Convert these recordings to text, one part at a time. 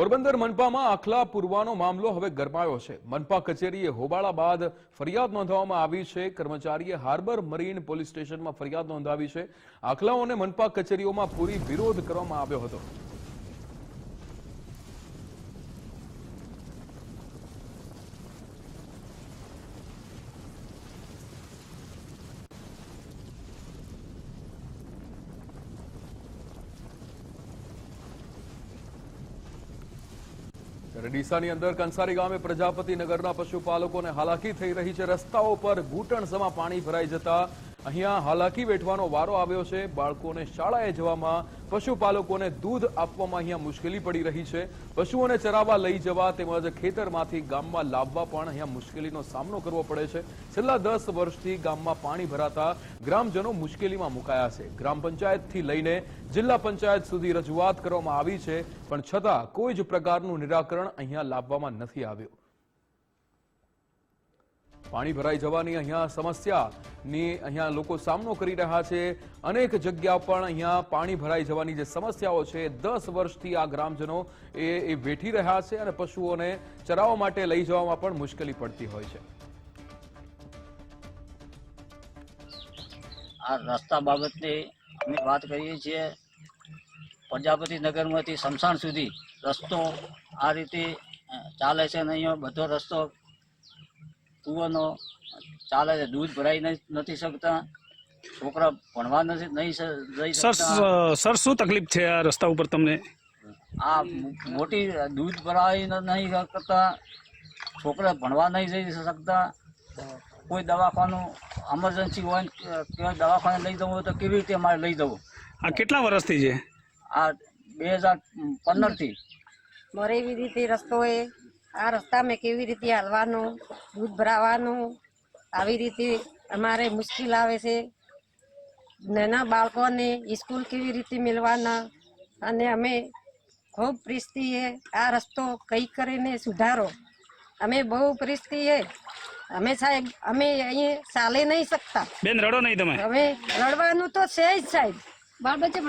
પોરબંદર મનપામાં આખલા પૂરવાનો મામલો હવે ગરમાયો છે. મનપા કચેરીએ હોબાળા બાદ ફરિયાદ નોંધવામાં આવી છે. કર્મચારીએ હાર્બર મરીન પોલીસ સ્ટેશનમાં ફરિયાદ નોંધાવી છે. આખલાઓને મનપા કચેરીઓમાં પૂરી વિરોધ કરવામાં આવ્યો હતો. ડીસાની અંદર કંસારી ગામે પ્રજાપતિ નગરના પશુપાલકોને હાલાકી થઈ રહી છે. રસ્તાઓ પર ઘૂંટણસમાં પાણી ભરાઈ જતા અહીંયા હાલાકી વેઠવાનો વારો આવ્યો છે. બાળકોને શાળાએ જવામાં પશુપાલકોને દૂધ આપવામાં અહીંયા મુશ્કેલી પડી રહી છે. પશુઓને ચરાવવા લઈ જવા તેમજ ખેતરમાંથી ગામમાં લાવવા પણ અહીંયા મુશ્કેલીનો સામનો કરવો પડે છે. છેલ્લા દસ વર્ષથી ગામમાં પાણી ભરાતા ગ્રામજનો મુશ્કેલીમાં મુકાયા છે. ગ્રામ પંચાયતથી લઈને જિલ્લા પંચાયત સુધી રજૂઆત કરવામાં આવી છે, પણ છતાં કોઈ જ પ્રકારનું નિરાકરણ અહીંયા લાવવામાં નથી આવ્યું. પાણી ભરાઈ જવાની અહીંયા સમસ્યાની અહીંયા લોકો સામનો કરી રહ્યા છે. અનેક જગ્યા પણ અહીંયા પાણી ભરાઈ જવાની જે સમસ્યાઓ છે, દસ વર્ષથી આ ગ્રામજનો એ એ વેઠી રહ્યા છે અને પશુઓને ચરાવવા માટે લઈ જવામાં પણ મુશ્કેલી પડતી હોય છે. આ રસ્તા બાબતની અમે વાત કરીએ છીએ. પ્રજાપતિ નગરમાંથી શમશાન સુધી રસ્તો આ રીતે ચાલે છે અને અહીંયા બધો રસ્તો, કૂવાનો ચાલે છે દૂધ ભરાઈ નથી નથી શકતા. છોકરા ભણવા નથી નહીં જઈ સર સર શું તકલીફ છે આ રસ્તા ઉપર તમને? આ મોટી દૂધ ભરાઈ નહીં શકતા. છોકરા ભણવા નહીં જઈ શકતા. કોઈ દવાખાનું એમરજન્સી હોય કે- દવાખાને લઈ જવું હોય તો કેવી રીતે અમારે લઈ જવું? આ કેટલા વર્ષથી છે? આ બે હજાર પંદરથી મારે એવી રીતે રસ્તો એ આ રસ્તામાં કેવી રીતે હાલવાનું દૂધ ભરાવાનું આવી રીતે અમારે મુશ્કેલ આવે છે. નાના બાળકોને સ્કૂલ કેવી રીતે મિલવાના અને અમે ખૂબ પરિસ્થિતિએ આ રસ્તો કઈ કરીને સુધારો. અમે બહુ પરિસ્થિતિએ અમે સાહેબ અમે અહીંયા ચાલી નહીં શકતા. બેન રડો નહીં તમે. હવે રડવાનું તો છે જ સાહેબ.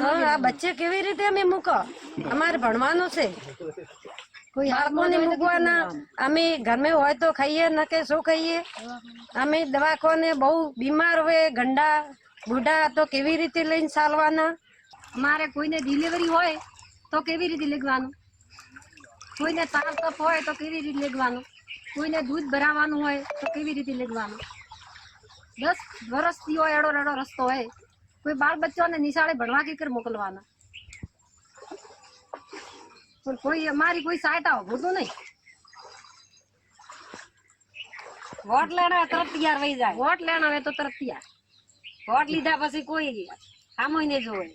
હા, આ બચ્ચે કેવી રીતે અમે મૂકો? અમારે ભણવાનું છે. બાળકોને મૂકવાના. અમે ઘરમાં હોય તો ખાઈએ ન કે શું ખાઈએ. અમે દવાખાને બહુ બીમાર હોય ગંડા બુઢા તો કેવી રીતે લઈને ચાલવાના? અમારે કોઈને ડિલિવરી હોય તો કેવી રીતે લેવાનું કોઈને તાવ તપ હોય તો કેવી રીતે લેવાનું કોઈને દૂધ ભરાવાનું હોય તો કેવી રીતે લેવાનું દસ વર્ષથી હોય એડો રેડો રસ્તો હોય. કોઈ બાળ બચ્ચાને નિશાળે ભણવા કે કર મોકલવાના? પણ કોઈ મારી કોઈ સહાયતા હોતું નહીં. વોટ લેણા તરત તૈયાર વહી જાય. વોટ લેણા તો તરત તૈયાર. વોટ લીધા પછી કોઈ આમોય નહીં જોવે.